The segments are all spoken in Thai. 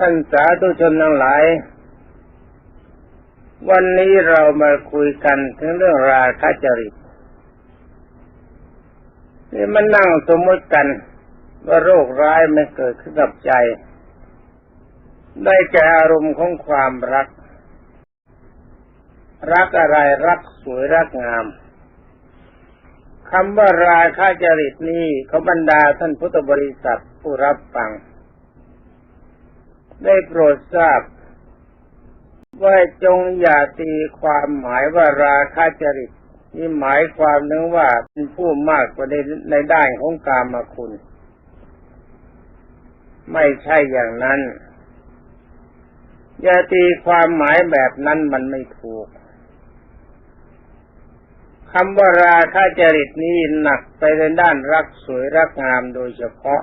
ท่านสาธุชนทั้งหลาย วันนี้เรามาคุยกันถึงเรื่องราคะจริตนี่มันนั่งสมมติกันว่าโรคร้ายไม่เกิดขึ้นกับใจ ได้แก่อารมณ์ของความรัก รักอะไรรักสวยรักงามคำว่าราคะจริตนี้เขาบรรดาท่านพุทธบริษัทผู้รับฟัง ได้โปรดทราบ ว่าจงอย่าตีความหมายว่าราคะจริตนี่หมายความนึงว่าเป็นผู้มากกว่าในในด้านของกามคุณ ไม่ใช่อย่างนั้น อย่าตีความหมายแบบนั้นมันไม่ถูกคำว่าราคะจริตนี้หนักไปในด้านรักสวยรักงามโดยเฉพาะ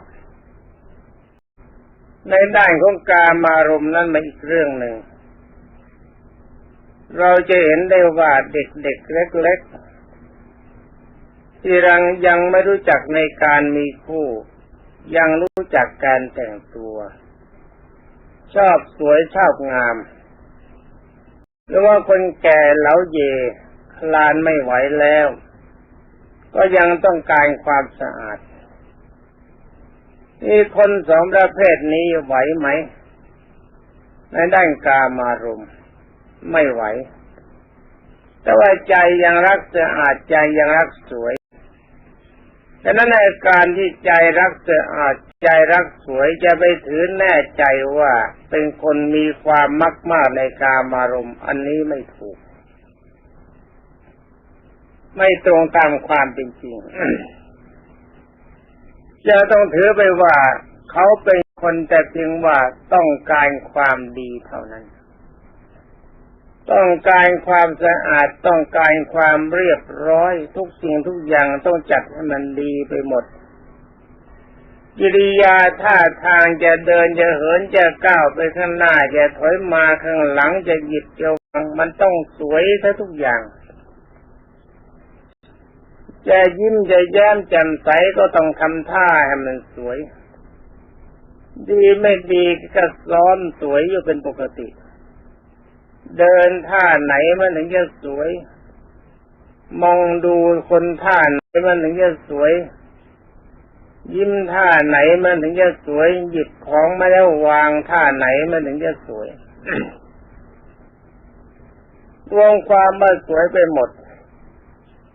ในด้านของกามารมณ์นั้นมาอีกเรื่องหนึ่ง เราจะเห็นได้ว่าเด็กๆเล็กๆที่รังยังไม่รู้จักในการมีคู่ ยังรู้จักการแต่งตัว ชอบสวยชอบงาม หรือว่าคนแก่เหลาเยคลานไม่ไหวแล้ว ก็ยังต้องการความสะอาด นี่คนสองประเภทนี้ไหวไหมในด้านกามารมณ์ไม่ไหว แต่ว่าใจยังรักสะอาดใจยังรักสวยดังนั้นในการที่ใจรักสะอาดใจรักสวยจะไปถือแน่ใจว่าเป็นคนมีความมักมากในกามารมณ์อันนี้ไม่ถูก ไม่ตรงตามความเป็นจริง จะต้องถือไปว่าเขาเป็นคนแต่เพียงว่าต้องการความดีเท่านั้น ต้องการความสะอาดต้องการความเรียบร้อย ทุกสิ่งทุกอย่างต้องจัดให้มันดีไปหมดกิริยาท่าทางจะเดินจะเหินจะก้าวไปข้างหน้าจะถอยมาข้างหลังจะหยิบจะวางมันต้องสวยทั้งทุกอย่าง จะยิ้มจะแย้มแจ่มใสก็ต้องทำท่าให้มันสวย ดีไม่ดีก็ซ้อมสวยอยู่เป็นปกติ เดินท่าไหนมันถึงจะสวย มองดูคนท่าไหนมันถึงจะสวย ยิ้มท่าไหนมันถึงจะสวย หยิบของมาแล้ววางท่าไหนมันถึงจะสวยรวมความมาสวยไปหมด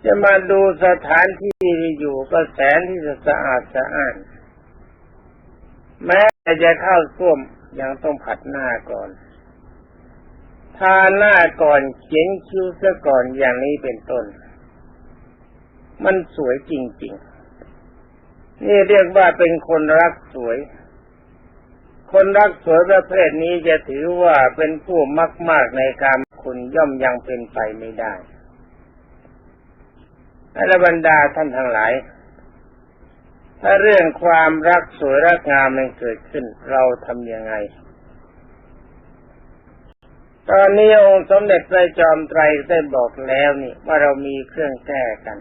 จะมาดูสถานที่ที่อยู่ก็แสนที่จะสะอาดสะอ้าน แม้จะเข้าส้วมยังต้องผัดหน้าก่อนทาหน้าก่อนเขียนคิ้วซะก่อนอย่างนี้เป็นต้น มันสวยจริง ๆ นี่เรียกว่าเป็นคนรักสวย คนรักสวยประเภทนี้จะถือว่าเป็นผู้มากมากในการคุณย่อมยังเป็นไปไม่ได้ และบรรดาท่านทั้งหลาย ถ้าเรื่องความรักสวยรักงามมันเกิดขึ้น เราทำยังไง ตอนนี้องค์สมเด็จพระจอมไตรได้บอกแล้วนี่ว่าเรามีเครื่องแก้กัน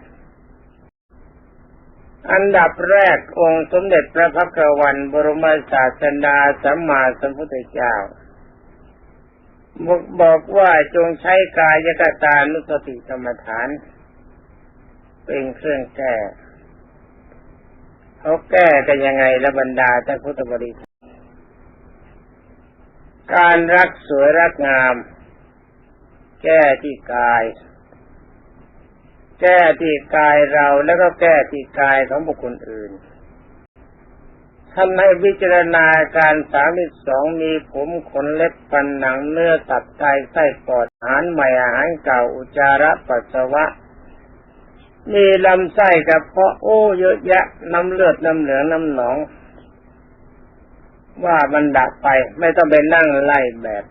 อันดับแรกองค์สมเด็จพระพักวันบรมศาสดาสัมมาสัมพุทธเจ้าบอกบอกว่าจงใช้กายกตานุสติกรรมฐาน เป็นเครื่องแก้เขาแก้กันยังไงละบรรดาท่านพุทธบริษัทการรักสวยรักงาม แก้ที่กาย แก้ที่กายเราแล้วก็แก้ที่กายของบุคคลอื่นทำให้วิจารณาการสามิสองมีผมขนเล็บปันหนังเนื้อตับไตไส้ปอดอาหารใหม่อาหารเก่าอุจาระปัสสาวะ มีลำไส้กระเพาะโอ้เยอะแยะน้ำเลือดน้ำเหลืองน้ำหนอง ว่ามันดับไปไม่ต้องไปนั่งไล่แบบ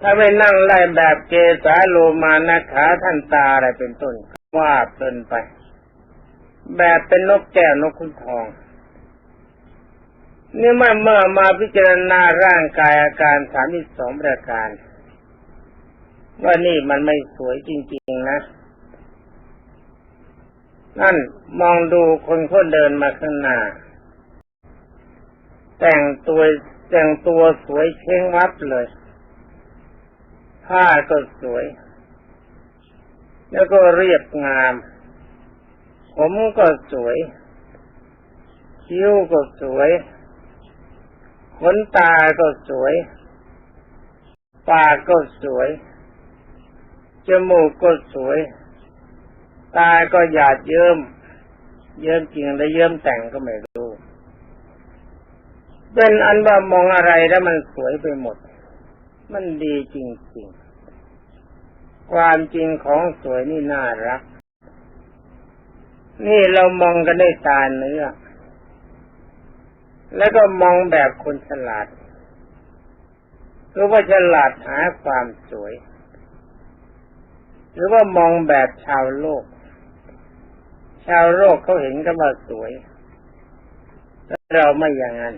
ถ้าไปนั่งไล่แบบเกสาโลมานะขาท่านตาอะไรเป็นต้นว่าเพลินไป แบบเป็นนกแก้วนกขุนทองนี่เมื่อเมื่อมาพิจารณาร่างกายอาการสามสิบสองประการ ว่านี่มันไม่สวยจริง ๆ นะ นั่นมองดูคนคนเดินมาข้างหน้า แต่งตัวแต่งตัวสวยเช้งวัดเลย ผ้าก็สวย แล้วก็เรียบงาม ผมก็สวย คิ้วก็สวยขนตาก็สวย ปากก็สวย มูกก็สวย ตาก็หยาดเยิ้ม เยิ้มจริงและเยิ้มแต่งก็ไม่รู้ เป็นอันว่ามองอะไรแล้วมันสวยไปหมด มันดีจริงๆ ความจริงของสวยนี่น่ารัก นี่เรามองกันได้ตาเนื้อ แล้วก็มองแบบคนฉลาด หรือว่าฉลาดหาความสวย หรือว่ามองแบบชาวโลก ชาวโลกเขาเห็นกันว่าสวยแล้วเราไม่อย่างนั้น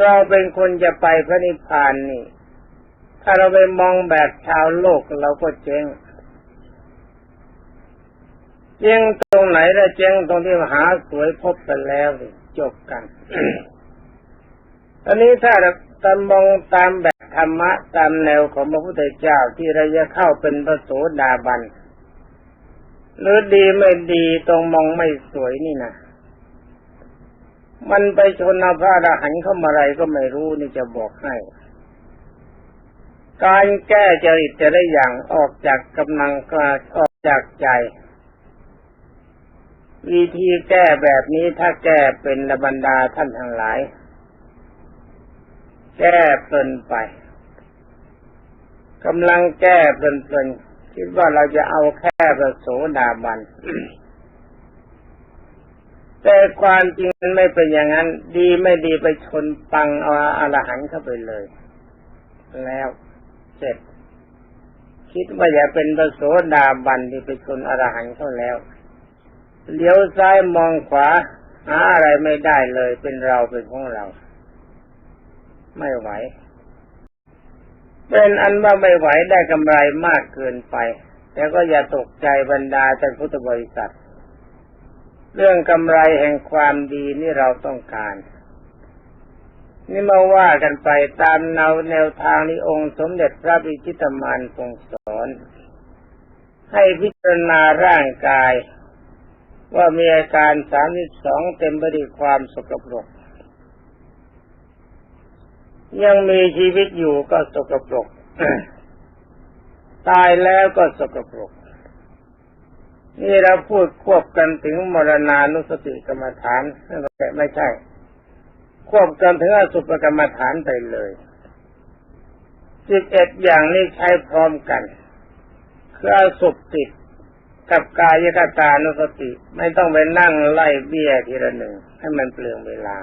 เราเป็นคนจะไปพระนิพพานนี่ ถ้าเราไปมองแบบชาวโลกเราก็เจ๊งเจ๊งตรงไหนแล้วเจ๊งตรงที่หาสวยพบกันแล้วจบกันตอนนี้ถ้าเราตามมองตามแบบ ธรรมะตามแนวของพระพุทธเจ้าที่เราจะเข้าเป็นพระโสดาบันหรือดีไม่ดีตรงมองไม่สวยนี่นะมันไปชนเอาพระอรหันต์เข้ามาอะไรก็ไม่รู้นี่จะบอกให้ การแก้จริตแต่ละอย่างออกจากกำลังกาออกจากใจ วิธีแก้แบบนี้ถ้าแก้เป็นระบรรดาท่านทั้งหลาย แก้เพลินไป กำลังแก้เพลินๆคิดว่าเราจะเอาแค่พระโสดาบัน แต่ความจริงมันไม่เป็นอย่างนั้น ดีไม่ดีไปชนปังเอาอรหันต์เข้าไปเลย แล้วเสร็จ คิดว่าอย่าเป็นพระโสดาบันที่ไปชนอรหันต์เข้าแล้วเลี้ยวซ้ายมองขวาหาอะไรไม่ได้เลยเป็นเราเป็นของเรา ไม่ไหว เป็นอันว่าไม่ไหวได้กำไรมากเกินไป แต่ก็อย่าตกใจบรรดาท่านพุทธบริษัท เรื่องกำไรแห่งความดีนี่เราต้องการ นี่มาว่ากันไปตามแนวแนวทางนี้องค์สมเด็จพระบิชิตมานทรงสอน ให้พิจารณาร่างกาย ว่ามีอาการสามสิบสองเต็มไปด้วยความสกปรก ยังมีชีวิตอยู่ก็สกปรก ตายแล้วก็สกปรก นี่เราพูดควบกันถึงมรณานุสติกรรมฐานไม่ใช่ ควบกันถึงอสุภกรรมฐานไปเลยสิบเอ็ดอย่างนี้ใช้พร้อมกันคืออสุปติดกับกายกตานุสติ ไม่ต้องไปนั่งไล่เบี้ยทีละหนึ่ง ให้มันเปลืองเวลา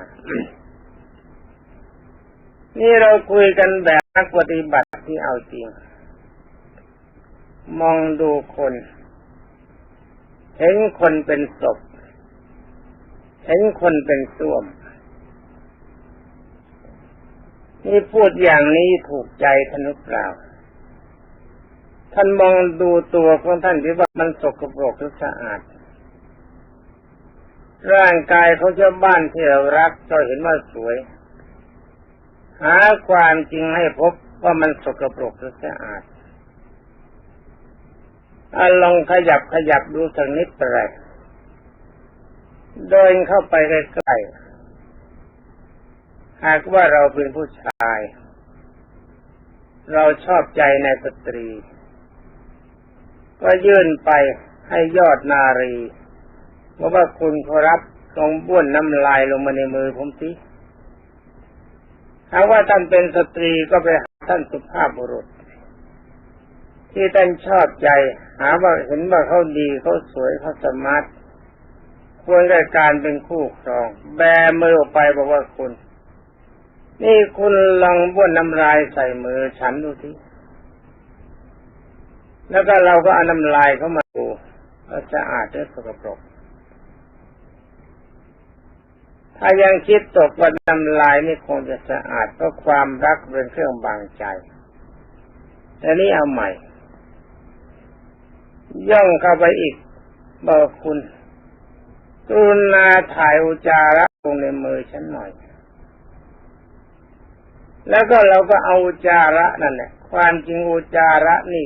นี่เราคุยกันแบบนักปฏิบัติที่เอาจริง มองดูคน เห็นคนเป็นศพ เห็นคนเป็นส้วม นี่พูดอย่างนี้ถูกใจท่านหรือเปล่า ท่านมองดูตัวของท่านที่ว่ามันสกปรกหรือสะอาดร่างกายของเจ้าบ้านที่เรารักก็เห็นว่าสวย หาความจริงให้พบว่ามันสกปรกหรือสะอาดอลองขยับขยับดูสักนิดอะไรเดินเข้าไปใกล้ๆหากว่าเราเป็นผู้ชาย เราชอบใจในสตรี ก็ยื่นไปให้ยอดนารีเพราะว่าคุณขอรับลองบ้วนน้ำลายลงมาในมือผมสิ ถ้าว่าท่านเป็นสตรีก็ไปหาท่านสุภาพบุรุษ ที่ท่านชอบใจ หาว่าเห็นว่าเขาดีเขาสวยเขาสมาร์ทควรกับการเป็นคู่ครอง แบมือออกไปบอกว่าคุณ นี่คุณลองบ้วนน้ำลายใส่มือฉันดูสิแล้วก็เราก็เอาน้ำลายเข้ามาดูว่าจะอาดหรือสกปรก ถ้ายังคิดตกว่าน้ำลายนี่คงจะสะอาดเพราะความรักเป็นเครื่องบังใจ แต่นี้เอาใหม่ ย่องเข้าไปอีกบอกคุณกรุณาถ่ายอุจาระลงในมือฉันหน่อย แล้วก็เราก็เอาอุจาระนั่นแหละ ความจริงอุจาระนี่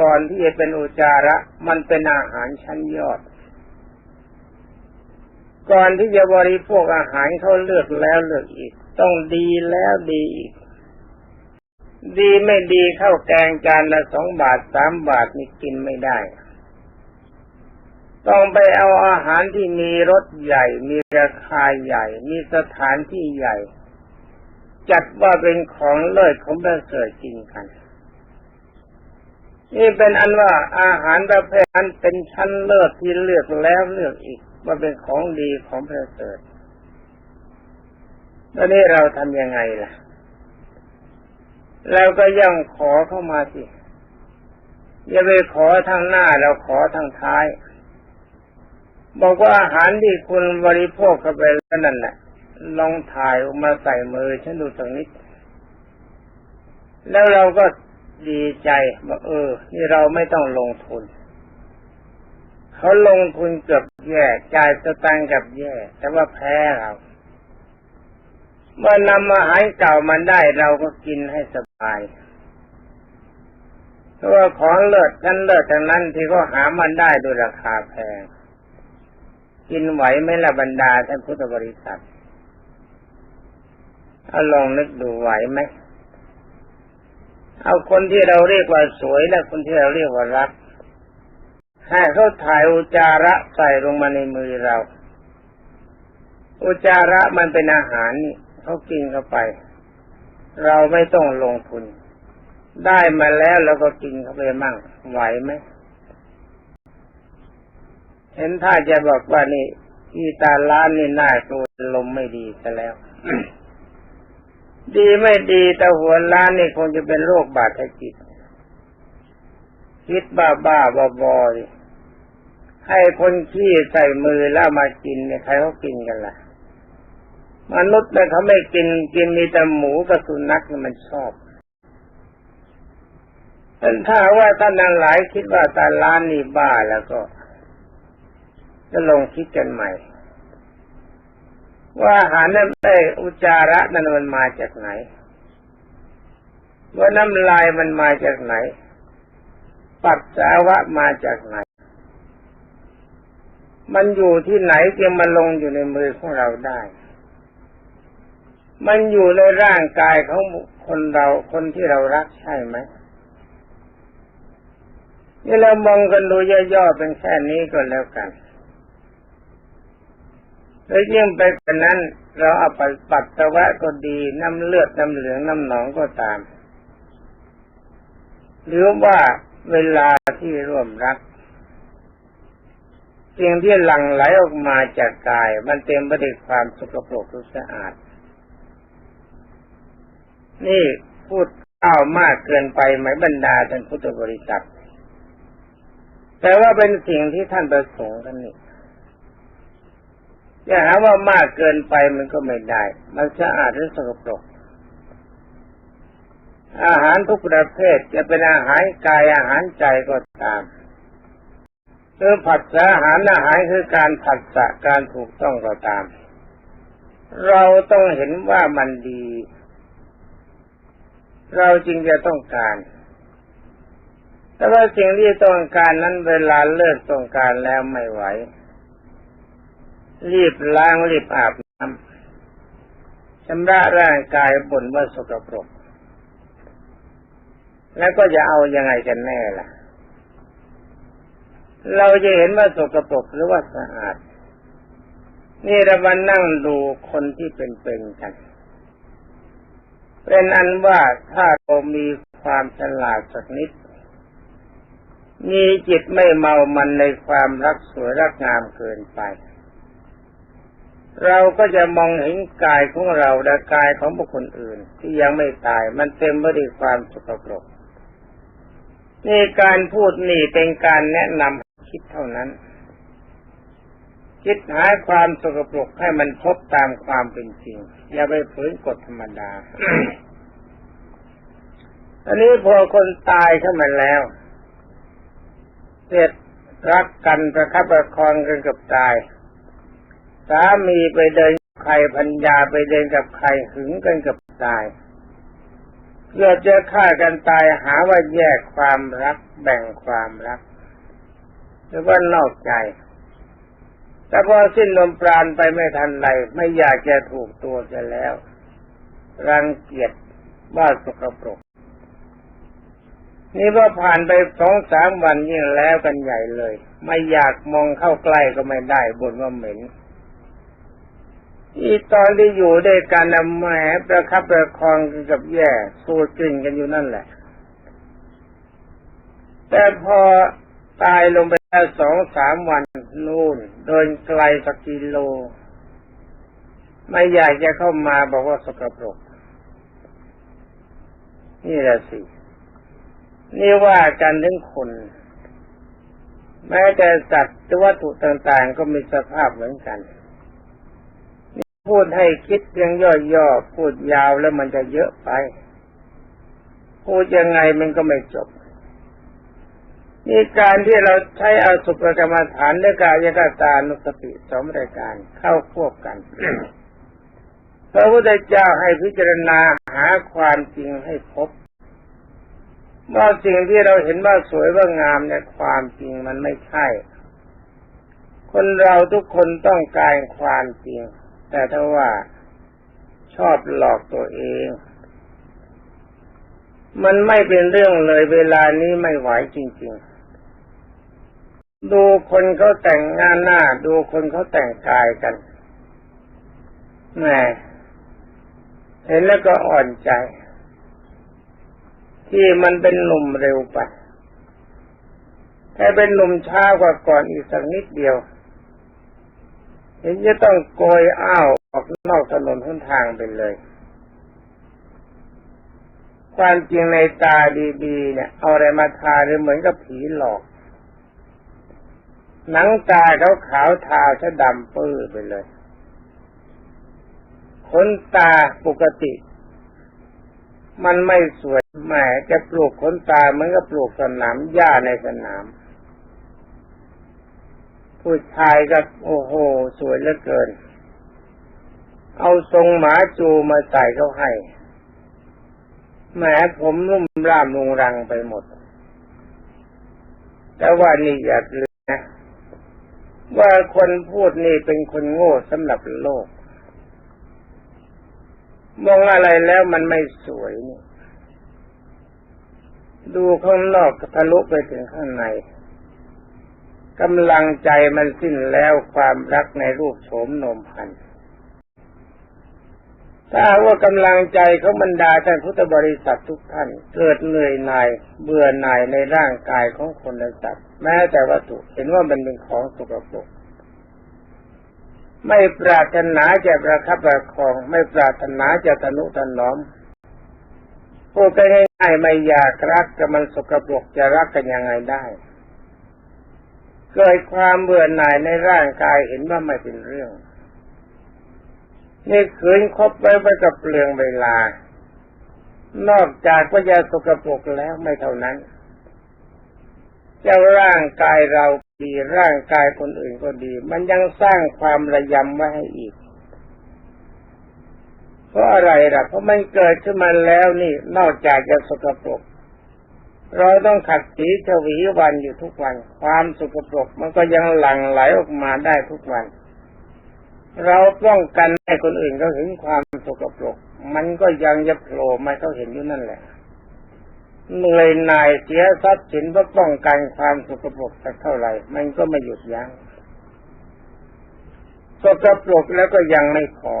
ก่อนที่จะเป็นอุจจาระ มันเป็นอาหารชั้นยอด ก่อนที่จะบริโภคอาหารเขาเลือกแล้วเลือกอีก ต้องดีแล้วดีอีก ดีไม่ดีเข้าแกงจานละสองบาทสามบาทนี่กินไม่ได้ ต้องไปเอาอาหารที่มีรสใหญ่ มีราคาใหญ่ มีสถานที่ใหญ่ จัดว่าเป็นของเลิศของประเสริฐจริงกันนี่เป็นอันว่าอาหารประเภทนั้นเป็นชั้นเลิศที่เลือกแล้วเลือกอีก ว่าเป็นของดีของประเสริฐแล้วนี่เราทำยังไงล่ะ เราก็ย่องขอเข้ามาสิ อย่าไปขอทางหน้าเราขอทางท้าย บอกว่าอาหารที่คุณบริโภคเข้าไปแล้วนั่นแหละลองถ่ายออกมาใส่มือฉันดูตรงนี้แล้วเราก็ดีใจบอกเออ นี่เราไม่ต้องลงทุน เขาลงทุนเกือบแย่จ่ายสตังค์กับแย่ แต่ว่าแพ้เราเมื่อนำอาหารเก่ามันได้เราก็กินให้สบายเพราะว่าของเลิศชั้นเลิศทั้งนั้นที่เขาหามันได้โดยราคาแพง กินไหวไหมละบรรดาท่านพุทธบริษัทเอาลองนึกดูไหวไหมเอาคนที่เราเรียกว่าสวยและคนที่เราเรียกว่ารัก ให้เขาถ่ายอุจาระใส่ลงมาในมือเรา อุจาระมันเป็นอาหารนี่เขากินเข้าไป เราไม่ต้องลงทุน ได้มาแล้วเราก็กินเข้าไปมั่งไหวไหมเห็นถ้าจะบอกว่านี่อีตาล้านนี่น่ากลัวลมไม่ดีซะแล้ว ดีไม่ดีแต่หัวล้านนี่คงจะเป็นโรคบาดทะจิตคิดบ้าบ้าบอบอย ให้คนขี้ใส่มือแล้วมากินเนี่ยใครเขากินกันล่ะ มนุษย์เนี่ยเขาไม่กินกินมีแต่หมูกับสุนัขมันชอบแต่ถ้าว่าท่านนั้นหลายคิดว่าตาล้านนี่บ้าแล้วก็จะลองคิดกันใหม่ ว่าอาหารนั้นไอ้อุจจาระนั้นมันมาจากไหน ว่าน้ำลายมันมาจากไหน ปัสสาวะมาจากไหน มันอยู่ที่ไหนจึงมาลงอยู่ในมือของเราได้ มันอยู่ในร่างกายของคนเราคนที่เรารักใช่ไหมนี่เรามองกันดูย่อๆเป็นแค่นี้ก็แล้วกันแล้วยิ่งไปกว่านั้น เราเอาปัปัสสาวะก็ดีน้ำเลือดน้ำเหลืองน้ำหนองก็ตาม หรือว่าเวลาที่ร่วมรัก สิ่งที่หลั่งไหลออกมาจากกาย มันเต็มไปด้วยความสกปรกทุกสะอาด นี่พูดอ้าวมากเกินไปไหมบรรดาท่านพุทธบริษัทแต่ว่าเป็นสิ่งที่ท่านประสงค์ท่านนี่อย่าหาว่ามากเกินไปมันก็ไม่ได้ มันสะอาดหรือสกปรก อาหารทุกประเภทจะเป็นอาหารกายอาหารใจก็ตาม คือผัดสะหารอาหารคือการผัดสะการถูกต้องก็ตาม เราต้องเห็นว่ามันดี เราจรึงจะต้องการแต่ว่าสิ่งที่ต้องการนั้นเวลาเลิกต้องการแล้วไม่ไหว รีบล้างรีบอาบน้ำชำระร่างกายบนว่าสกปรก แล้วก็จะเอายังไงกันแน่ล่ะ เราจะเห็นว่าสกปรกหรือว่าสะอาด นี่เรามานั่งดูคนที่เป็นๆกัน เป็นอันว่าถ้าเรามีความฉลาดสักนิด มีจิตไม่เมามันในความรักสวยรักงามเกินไป เราก็จะมองเห็นกายของเราและกายของบุคคลอื่น ที่ยังไม่ตายมันเต็มไปด้วยความสกปรกนี่การพูดนี่เป็นการแนะนำ คิดเท่านั้น คิดหาความสกปรกให้มันพบตามความเป็นจริง อย่าไปฝืนกฎธรรมดา อันนี้พอคนตายเข้ามาแล้ว เสร็จรักกันประคับประคองกันกับตาย สามีไปเดินใครพัญญาไปเดินกับใครหึงกันกับตายเกือจะฆ่ากันตายหาว่าแยกความรักแบ่งความรัก หรือว่านอกใจ แต่พอสิ้นลมปราณไปไม่ทันไรไม่อยากจะถูกตัวจะแล้ว รังเกียจว่าสกปรก นี่พอผ่านไปสองสามวันยิ่งแล้วกันใหญ่เลย ไม่อยากมองเข้าใกล้ก็ไม่ได้บนว่าเหม็นอีตอนที่อยู่ด้วยกันนะแหมประคับประคองกันกับแย่สูดกลิ่นกันอยู่นั่นแหละ แต่พอตายลงไป แล้วสองสามวันนู่นเดินไกลสักกิโล ไม่อยากจะเข้ามาบอกว่าสกปรก นี่แหละสิ นี่ว่ากันถึงคน แม้แต่สัตว์วัตถุต่างๆ ก็มีสภาพเหมือนกันพูดให้คิดเพียงย่อๆ พูดยาวแล้วมันจะเยอะไป พูดยังไงมันก็ไม่จบ นี่การที่เราใช้อาสุปกรรมฐานและกายกตานุสติสองรายการเข้าควบกันพระพุทธเจ้าให้พิจารณาหาความจริงให้พบว่าสิ่งที่เราเห็นว่าสวยว่างามเนี่ยความจริงมันไม่ใช่ คนเราทุกคนต้องการความจริง แต่ถ้าว่าชอบหลอกตัวเอง มันไม่เป็นเรื่องเลยเวลานี้ไม่ไหวจริง ๆ ดูคนเขาแต่งงานหน้า ดูคนเขาแต่งกายกันแหมเห็นแล้วก็อ่อนใจ ที่มันเป็นหนุ่มเร็วไปถ้าเป็นหนุ่มช้ากว่าก่อนอีกสักนิดเดียว เห็นจะต้องโกยอ้าวออกนอกถนนทุนทางไปเลย ความจริงในตาดีๆเนี่ย เอาอะไรมาทาหรือเหมือนกับผีหลอก หนังตาเขาขาวทาซะดำปื้อไปเลยขนตาปกติ มันไม่สวยแหมจะปลูกขนตาเหมือนกับปลูกสนามหญ้าในสนาม ผู้ชายก็โอ้โห สวยเหลือเกิน เอาทรงหมาจูมาใส่เขาให้แหมผมรุ่มร่ามลุงรังไปหมด แต่ว่านี่อย่าลืมนะ ว่าคนพูดนี่เป็นคนโง่สำหรับโลก มองอะไรแล้วมันไม่สวยนี่ดูข้างนอกทะลุไปถึงข้างในกำลังใจมันสิ้นแล้วความรักในรูปโฉมนมพันธ์ ถ้าว่ากำลังใจเขาบรรดาท่านพุทธบริษัททุกท่าน เกิดเหนื่อยหน่ายเบื่อหน่ายในร่างกายของคนและสัตว์แม้แต่วัตถุเห็นว่ามันเป็นของสกปรกไม่ปรารถนาจะประคับประคอง ไม่ปรารถนาจะทนุถนอมพูดง่ายๆไม่อยากรักกับมันสกปรกจะรักกันยังไงได้ เกิดความเบื่อหน่ายในร่างกายเห็นว่าไม่เป็นเรื่อง นี่ขืนคบไว้ไว้กับเปลืองเวลา นอกจากว่าจะสกปรกแล้วไม่เท่านั้น เจ้าร่างกายเราดีร่างกายคนอื่นก็ดี มันยังสร้างความระยำไว้ให้อีก เพราะอะไรล่ะ เพราะมันเกิดขึ้นมาแล้วนี่ นอกจากจะสกปรกเราต้องขัดสีชวีวันอยู่ทุกวัน ความสกปรกมันก็ยังหลั่งไหลออกมาได้ทุกวัน เราป้องกันให้คนอื่นเขาเห็นความสกปรก มันก็ยังจะโผล่มาเขาเห็นอยู่นั่นแหละเหนื่อยหน่ายเสียทรัพย์สินเพื่อป้องกันความสกปรกสักเท่าไหร่ มันก็ไม่หยุดยัง้งสกปรกแล้วก็ยังไม่พอ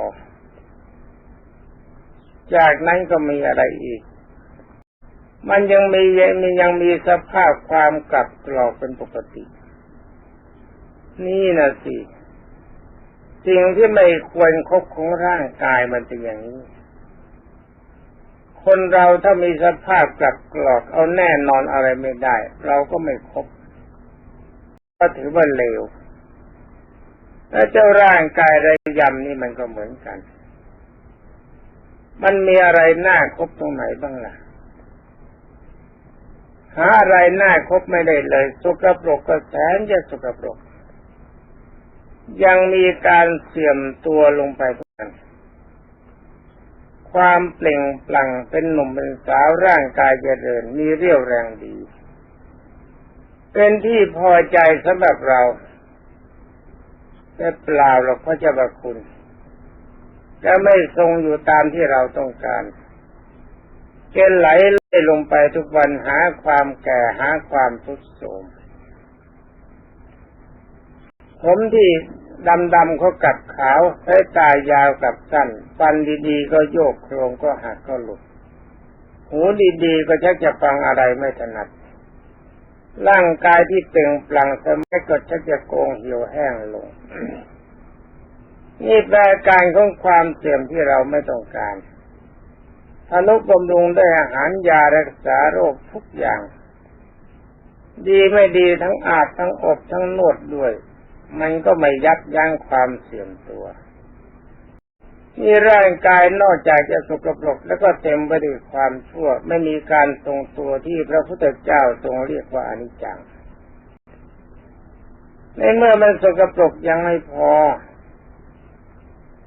จากนั้นก็มีอะไรอีก มันยังมียังมียังมีสภาพความกลับกรอกเป็นปกติ นี่นะสิ สิ่งที่ไม่ควรครบของร่างกายมันเป็นอย่างนี้ คนเราถ้ามีสภาพกลับกรอกเอาแน่นอนอะไรไม่ได้ เราก็ไม่ครบก็ถือว่าเลวและเจ้าร่างกายระยำนี่มันก็เหมือนกัน มันมีอะไรน่าครบตรงไหนบ้างล่ะหาอะไรน่าครบไม่ได้เลยสกปรกก็แสนจะสกปรก ยังมีการเสื่อมตัวลงไปกันความเปล่งปลั่งเป็นหนุ่มเป็นสาวร่างกายเจริญมีเรี่ยวแรงดี เป็นที่พอใจสำหรับเราแต่เปล่าหรอกพระเจ้าประคุณจะไม่ทรงอยู่ตามที่เราต้องการเกลไหลลงไปทุกวันหาความแก่หาความทุกโทรม ผมที่ดำดำๆเขากัดขาวใช้ตายาวกับสั้นฟันดีๆก็โยกโครงก็หักก็หลุด หูดีๆก็ชักจะฟังอะไรไม่ถนัด ร่างกายที่เป่งปลั่งสมัยก็ชักจะโกงเหี่ยวแห้งลง นี่แปลการของความเสื่อมที่เราไม่ต้องการทานุบำรุงด้วยอาหารยารักษาโรคทุกอย่าง ดีไม่ดีทั้งอาบทั้งอบทั้งนวดด้วย มันก็ไม่ยับยั้งความเสื่อมตัวนี่ร่างกายนอกจากจะสกปรกแล้วก็เต็มไปด้วยความชั่ว ไม่มีการทรงตัวที่พระพุทธเจ้าทรงเรียกว่าอนิจจัง ในเมื่อมันสกปรกยังไม่พอ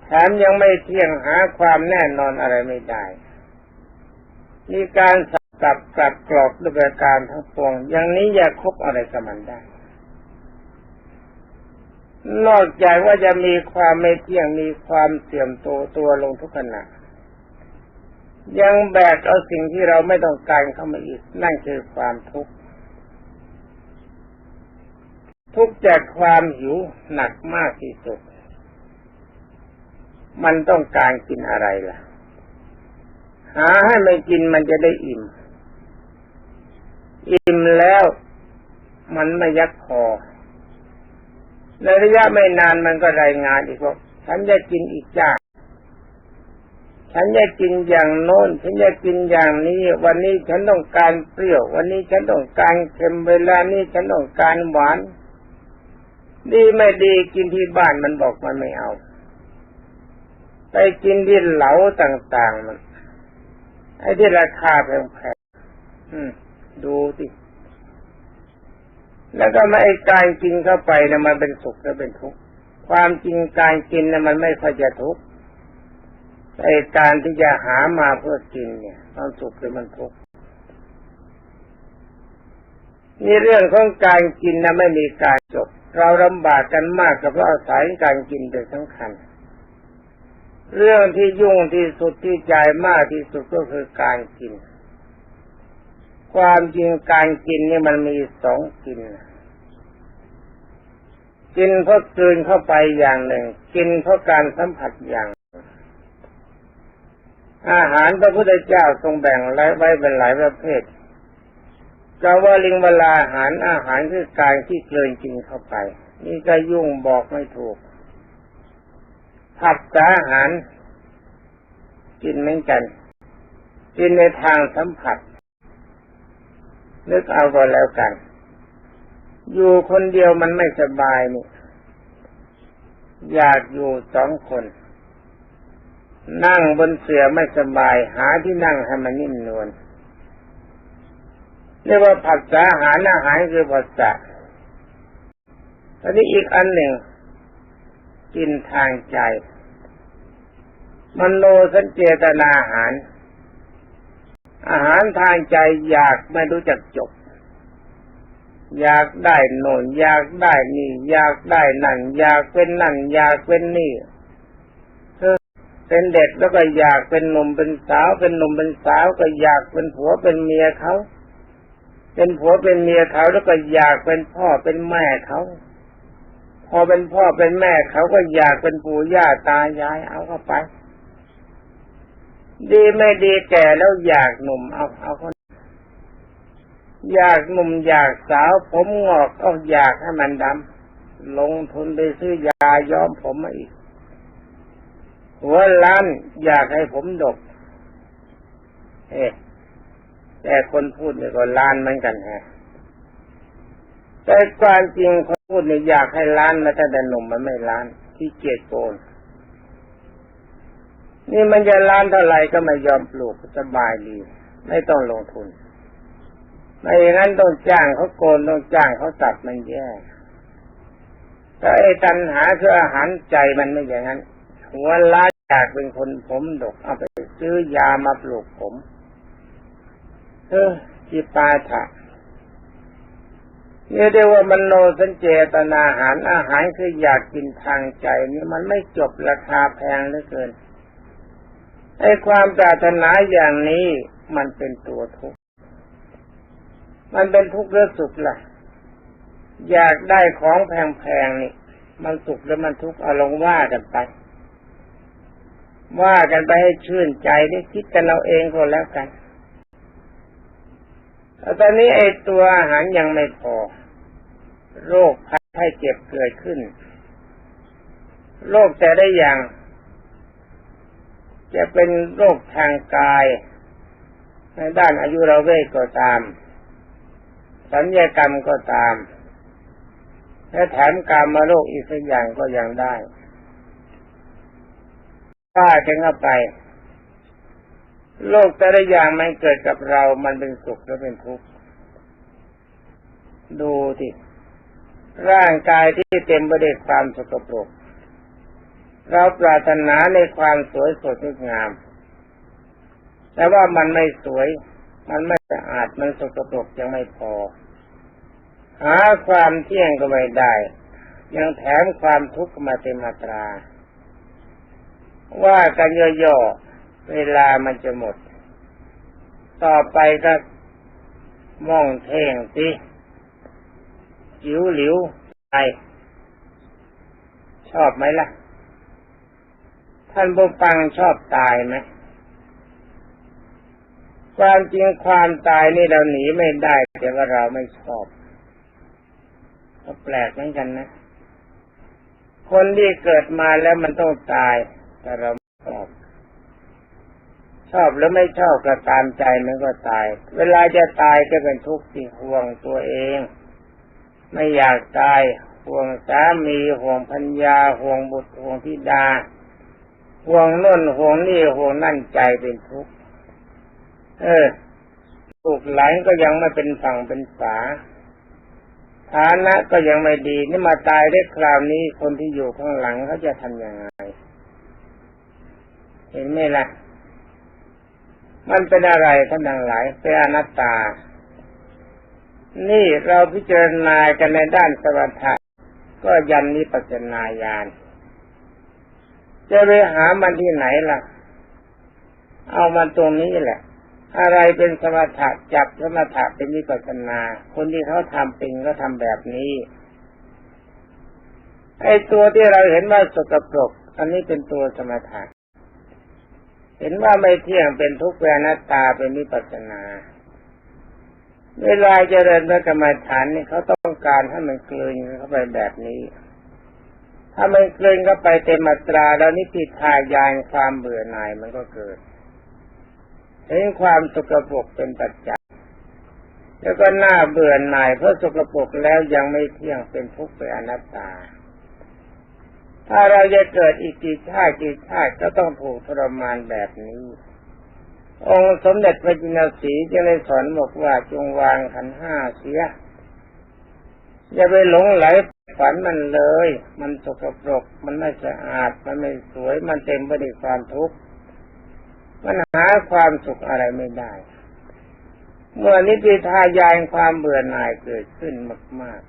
แถมยังไม่เที่ยงหาความแน่นอนอะไรไม่ได้ มีการสับกลับกลับกรอกด้วยการทั้งปวง อย่างนี้อย่าคบอะไรกับมันได้ นอกจากว่าจะมีความไม่เที่ยงมีความเสื่อมตัวตัวลงทุกขณะ ยังแบกเอาสิ่งที่เราไม่ต้องการเข้ามาอีก นั่นคือความทุกข์ทุกข์จากความหิวหนักมากที่สุด มันต้องการกินอะไรล่ะ หาให้มันกินมันจะได้อิ่ม อิ่มแล้วมันไม่ยักพอ ในระยะไม่นานมันก็รายงานอีกว่าฉันจะกินอีกจ้าฉันจะกินอย่างโน้น ฉันจะกินอย่างนี้ วันนี้ฉันต้องการเปรี้ยว วันนี้ฉันต้องการเค็มเวลานี้ฉันต้องการหวาน ดีไม่ดีกินที่บ้านมันบอกมันไม่เอา ไปกินที่เหลาต่างๆมัน ไอ้ที่ราคาแพงๆดูสิ แล้วก็มาไอ้การกินเข้าไปนะมันเป็นสุขแล้วเป็นทุกข์ความจริงการกินนะมันไม่ค่อยจะทุกข์ไอ้การที่จะหามาเพื่อกินเนี่ยมันสุขหรือมันทุกข์นี่เรื่องของการกินนะไม่มีการจบ เราลำบากกันมากกับเพราะอาศัยการกินเป็นสำคัญ เรื่องที่ยุ่งที่สุดที่ใจมากที่สุดก็คือการกิน ความจริงการกินนี่มันมีสองกิน กินเพราะกลืนเข้าไปอย่างหนึ่ง กินเพราะการสัมผัสอย่างอาหารพระพุทธเจ้าทรงแบ่งไว้เป็นหลายประเภทกาว่าลิงเวลาอาหารอาหารคือการที่เกลืนกินเข้าไป นี่ก็ยุ่งบอกไม่ถูกผัดสาอาหาร กินเหมือนกัน กินในทางสัมผัส นึกเอาก็แล้วกัน อยู่คนเดียวมันไม่สบายนี่ อยากอยู่สองคน นั่งบนเสื่อไม่สบาย หาที่นั่งให้มันนิ่มนวลเรียกว่าผัสสะอาหารอาหารคือผัสสะตอนนี้อีกอันหนึ่ง กินทางใจ มโนสัญเจตนาอาหาร อาหารทางใจอยากไม่รู้จักจบ อยากได้โน่นอยากได้นี่ อยากได้นั่นอยากเป็นนั่นอยากเป็นนี่เป็นเด็กแล้วก็อยากเป็นหนุ่มเป็นสาว เป็นหนุ่มเป็นสาวก็อยากเป็นผัวเป็นเมียเขา เป็นผัวเป็นเมียเขาแล้วก็อยากเป็นพ่อเป็นแม่เขาพอเป็นพ่อเป็นแม่เขาก็อยากเป็นปู่ย่าตายายเอาเข้าไป ดีไม่ดีแก่แล้วอยากหนุ่มเอาเอาเขาอยากหนุ่มอยากสาวผมงอกก็อยากให้มันดำลงทุนไปซื้อยาย้อมผมมาอีก หัวล้านอยากให้ผมดก เอ๊ะแต่คนพูดเนี่ยก็ล้านเหมือนกันฮะแต่ความจริงคนพูดเนี่ยอยากให้ล้านมาตั้งแต่หนุ่มมันไม่ล้านที่เกียจโกน นี่มันจะล้านเท่าไหร่ก็ไม่ยอมปลูกสบายดี ไม่ต้องลงทุนไม่อย่างนั้นต้องจ้างเขาโกนต้องจ้างเขาตัดมันแย่แต่ไอ้ตัณหาคืออาหารใจมันไม่อย่างนั้นหัวล้าอยากเป็นคนผมดกเอาไปซื้อยามาปลูกผมเออจิปาถะนี่เรียกว่ามันโนสัญเจตนาอาหารอาหารคืออยากกินทางใจนี่มันไม่จบราคาแพงเหลือเกิน ไอ้ความปรารถนาอย่างนี้มันเป็นตัวทุกข์ มันเป็นทุกข์หรือสุขล่ะ อยากได้ของแพงๆนี่ มันสุขหรือมันทุกข์เอาลงว่ากันไป ว่ากันไปให้ชื่นใจได้คิดกันเราเองก็แล้วกันแต่ตอนนี้ไอ้ตัวอาหารยังไม่พอ โรคภัยไข้เจ็บเกิดขึ้น โรคแต่ได้อย่าง จะเป็นโรคทางกาย ในด้านอายุรเวทก็ตาม สัญญกรรมก็ตาม และแถมกรรมโรคอีกสักอย่างก็ยังได้ป้ากันเข้าไป โลกแต่ละอย่างมันเกิดกับเรา มันเป็นสุขหรือเป็นทุกข์ ดูที่ร่างกายที่เต็มไปด้วยความสกปรก เราปรารถนาในความสวยสดงดงาม แต่ว่ามันไม่สวย มันไม่สะอาด มันสกปรกยังไม่พอ หาความเที่ยงก็ไม่ได้ ยังแถมความทุกข์มาเต็มมาตรา ว่ากันย่อๆ เวลามันจะหมด ต่อไปก็มองเท่งสิจิ๋วหลิวไปชอบไหมล่ะ ท่านผู้ฟังชอบตายไหมความจริงความตายนี่เราหนีไม่ได้แต่ว่าเราไม่ชอบก็แปลกเหมือนกันนะ คนที่เกิดมาแล้วมันต้องตาย แต่เราไม่ชอบ ชอบหรือไม่ชอบก็ตามใจมันก็ตาย เวลาจะตายก็เป็นทุกข์ที่ห่วงตัวเอง ไม่อยากตายห่วงสามีห่วงพัญญาห่วงบุตรห่วงธิดา ห่วงน่นห่วงนี่ห่วงนั่นใจเป็นทุกข์เออลูกหลานก็ยังไม่เป็นฝั่งเป็นฝาฐานะก็ยังไม่ดีนี่มาตายได้คราวนี้คนที่อยู่ข้างหลังเขาจะทำยังไง เห็นไหมล่ะ มันเป็นอะไรท่านทั้งหลายเป็นอนัตตา นี่เราพิจารณากันในด้านสมถะก็ยันนิปัจนาญาณ จะไปหามันที่ไหนล่ะ เอามันตรงนี้แหละ อะไรเป็นสมถะจับสมถะเป็นวิปัสนา คนที่เขาทำเป็นก็ทำแบบนี้ ไอ้ตัวที่เราเห็นว่าสกปรก อันนี้เป็นตัวสมถะเห็นว่าไม่เที่ยงเป็นทุกข์เป็นอนัตตาเป็นวิปัสนา เวลาเจริญพระกรรมฐานนี่เขาต้องการให้มันกลืนเข้าไปแบบนี้ ถ้ามันเกลืนเข้าไปเต็มมาตราแล้วนิพิทายานความเบื่อหน่ายมันก็เกิดเห็นความสกปรกเป็นปัจจัยแล้วก็น้าเบื่อหน่ายเพราะสกปรกแล้วยังไม่เที่ยงเป็นทุกข์เป็นอนัตตา ถ้าเราจะเกิดอีกกี่ชาติกี่ชาติก็ต้องถูกทรมานแบบนี้ องค์สมเด็จพระจินสีจึงได้สอนบอกว่าจงวางขันห้าเสีย อย่าไปหลงไหลฝันมันเลย มันสกปรก มันไม่สะอาด มันไม่สวย มันเต็มไปด้วยความทุกข์ มันหาความสุขอะไรไม่ได้ เมื่อนิพิทายานความเบื่อหน่ายเกิดขึ้นมาก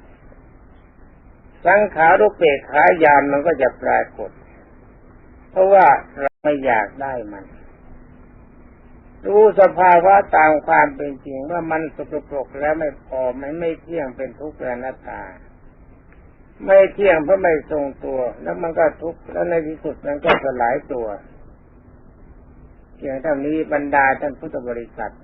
ๆ สังขารุเปกขายานมันก็จะปรากฏ เพราะว่าเราไม่อยากได้มัน รู้สภาวะตามความเป็นจริงว่ามันสกปรกแล้วไม่พอมันไม่เที่ยงเป็นทุกข์เป็นอนัตตา ไม่เที่ยงเพราะไม่ทรงตัว แล้วมันก็ทุกข์แล้วในที่สุดมันก็สลายตัวเพียงเท่านี้บรรดาท่านพุทธบริษัท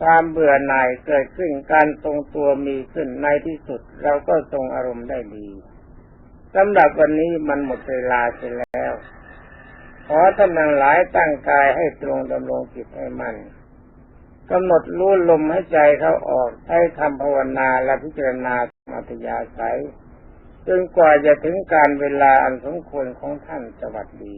ความเบื่อหน่ายเกิดขึ้นการทรงตัวมีขึ้นในที่สุด เราก็ทรงอารมณ์ได้ดีสำหรับวันนี้มันหมดเวลาเสียแล้ว ขอท่านทั้งหลายตั้งกายให้ตรงดำรงจิตให้มันกำหนดรู้ลมให้ใจเขาออกให้ทำภาวนาและพิจารณาอัธยาศัยจนกว่าจะถึงการเวลาอันสมควรของท่านสวัสดี